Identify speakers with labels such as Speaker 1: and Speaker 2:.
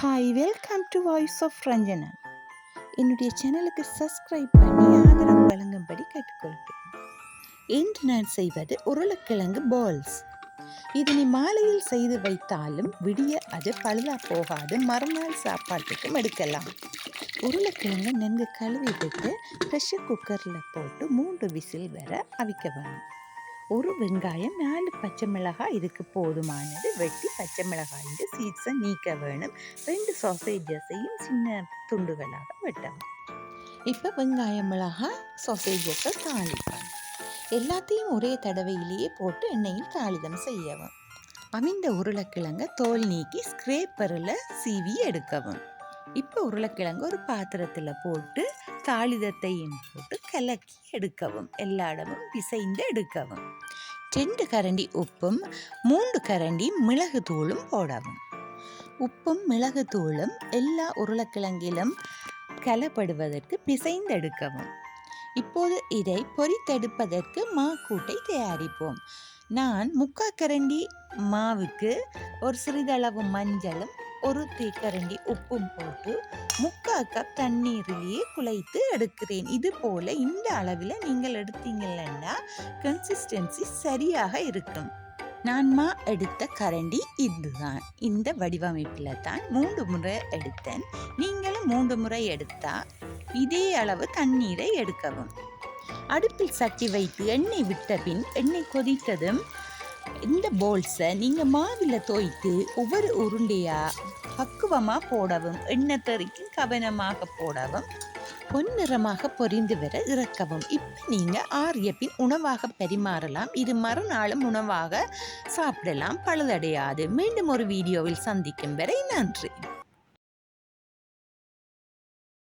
Speaker 1: Hi welcome to voice of Ranjana என்னுடைய சேனலுக்கு subscribe பண்ணி ஆதரவு வழங்கும்படி கேட்டுக்கொள்கிறேன். இன்று நான் செய்வது உருளைக்கிழங்கு பால்ஸ் இதனை மாலையில் செய்து வைத்தாலும் விடிய அது பழுதா போகாது மறுநாள் சாப்பாட்டுக்கும் எடுக்கலாம். உருளைக்கிழங்கு நன்கு கழுவி விட்டு ப்ரெஷர் குக்கரில் போட்டு மூன்று விசில் வர அவிக்க வேணும். ஒரு வெங்காயம் நாலு பச்சை மிளகாய் இதுக்கு போதுமானது. வெட்டி பச்சை மிளகாயின் சீட்ஸை நீக்க வேணும். ரெண்டு சாசேஜஸையும் சின்ன துண்டுகளாக வெட்டணும் இப்போ வெங்காயம் மிளகாய் சாசேஜஸை தாளிப்பேன் எல்லாத்தையும் ஒரே தடவையிலேயே போட்டு எண்ணெயில் தாளிதம் செய்யவும். அமிந்த உருளைக்கிழங்க தோல் நீக்கி ஸ்க்ரேப்பரில் சீவி எடுக்கவும். இப்போ உருளைக்கிழங்கு ஒரு பாத்திரத்தில் போட்டு தாளிதத்தையும் போட்டு கலக்கி எடுக்கவும் எல்லா இடமும் பிசைந்து எடுக்கவும் ரெண்டு கரண்டி உப்பும் மூன்று கரண்டி மிளகு தூளும் போடவும். உப்பும் மிளகு தூளும் எல்லா உருளைக்கிழங்கிலும் கலப்படுவதற்கு பிசைந்தெடுக்கவும். இப்போது இதை பொரித்தெடுப்பதற்கு மா கூட்டை தயாரிப்போம். நான் முக்கா கரண்டி மாவுக்கு ஒரு சிறிதளவு மஞ்சளும் ஒரு தேக்கரண்டி உப்பும் போட்டு முக்கால் கப் தண்ணீரிலேயே குழைத்து எடுக்கிறேன். இது போல் இந்த அளவில் நீங்கள் எடுத்தீங்கன்னா கன்சிஸ்டன்சி சரியாக இருக்கும். நான்மா எடுத்த கரண்டி இதுதான். இந்த வடிவமைப்பில் தான் மூன்று முறை எடுத்தேன். நீங்களும் மூன்று முறை எடுத்தால் இதே அளவு தண்ணீரை எடுக்கவும். அடுப்பில் சட்டி வைத்து எண்ணெய் விட்ட பின் எண்ணெய் கொதித்ததும் இந்த போல்ஸை நீங்கள் மாவில் தோய்த்து ஒவ்வொரு உருண்டையாக பக்குவமாக போடவும் எண்ணெய் தெறிக்கும் கவனமாக போடவும் பொன்னிறமாக பொரிந்து வர இறக்கவும். இப்போ நீங்கள் ஆரிய பின் உணவாக பரிமாறலாம். இது மறுநாளும் உணவாக சாப்பிடலாம். பழுதடையாது. மீண்டும் ஒரு வீடியோவில் சந்திக்கும் வரை நன்றி.